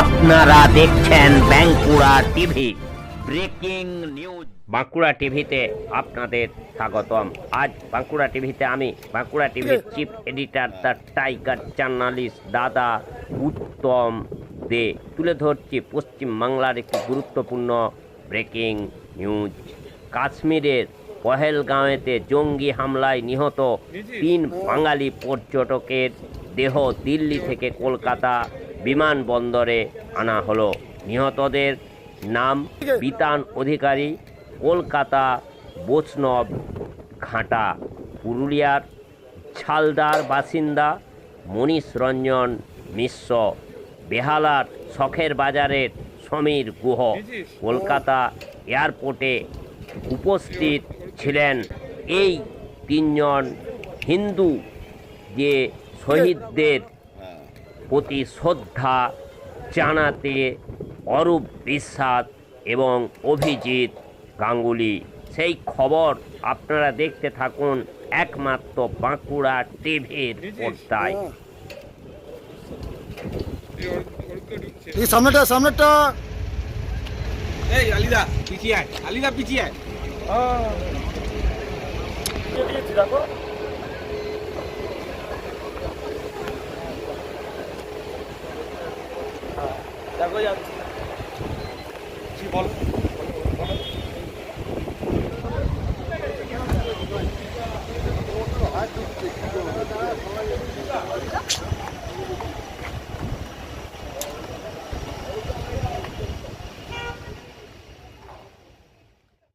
আপনারা দেখছেন Bankura TV. Breaking news. Bankura টিভিতে আপনাদের স্বাগতম। আজ বাঁকুড়া টিভিতে আমি, বাঁকুড়া টিভির chief editor the tiger journalist দাদা উত্তম দে। তুলে ধরছি পশ্চিম বাংলার একটি গুরুত্বপূর্ণ ব্রেকিং নিউজ। কাশ্মীরের পহেলগাঁওয়েতে জঙ্গি হামলায় নিহত তিন বাঙালি পর্যটকের দেহ দিল্লি থেকে কলকাতা বিমানবন্দরে আনা হলো। নিহতদের নাম বিতান অধিকারী কলকাতা বৈষ্ণব ঘাটা। পুরুলিয়ার ছালদার বাসিন্দা মনীষ রঞ্জন মিশ্র। বেহালার শখের বাজারের সমীর গুহ। কলকাতা এয়ারপোর্টে উপস্থিত ছিলেন এই তিনজন হিন্দু যে শহীদদের প্রতি শ্রদ্ধা জানাতে অরূপ বিশ্বাস এবং অভিজিৎ গাঙ্গুলি। সেই খবর আপনারা দেখতে থাকুন একমাত্র বাঁকুড়া টিভির পর্দায়। এই সামনেটা সামনেটা। এই আলিদা পিছিয়ে আয়। আলিদা পিছিয়ে আয়। দেখো বোঝা যাচ্ছে। জি বল। হাত